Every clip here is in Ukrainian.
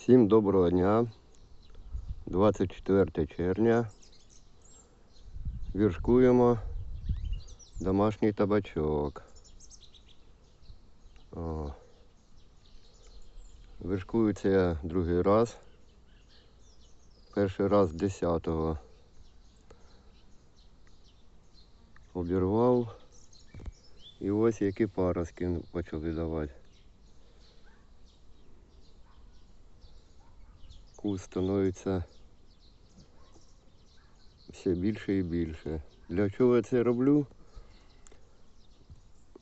Всім доброго дня. 24 червня. Віршкуємо домашній табачок. О. Вишкується я другий раз. Перший раз 10-го обірвав. І ось які паростки почали давати. Куст становиться все більше і більше. Для чого я це роблю?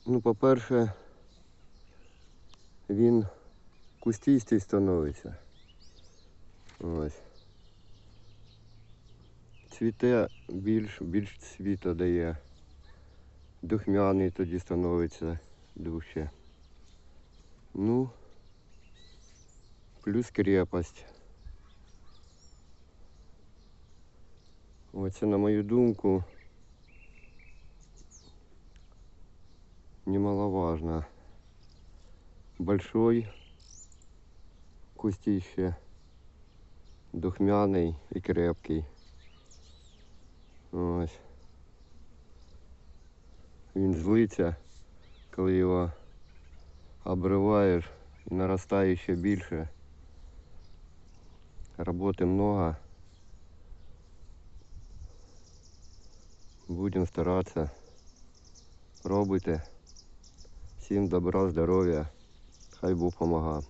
Ну, по-перше, він кустістий становиться. Ось. Цвіте більш, більш цвіта дає. Духмяний тоді становиться дужче. Ну, плюс крепость. Оце, на мою думку, немаловажно. Большой кустище, духмяний і крепкий. Ось. Він злиться, коли його обриваєш і наростає ще більше. Роботи много. Будемо старатися. Пробуйте. Всім добра, здоров'я. Хай Бог помагає.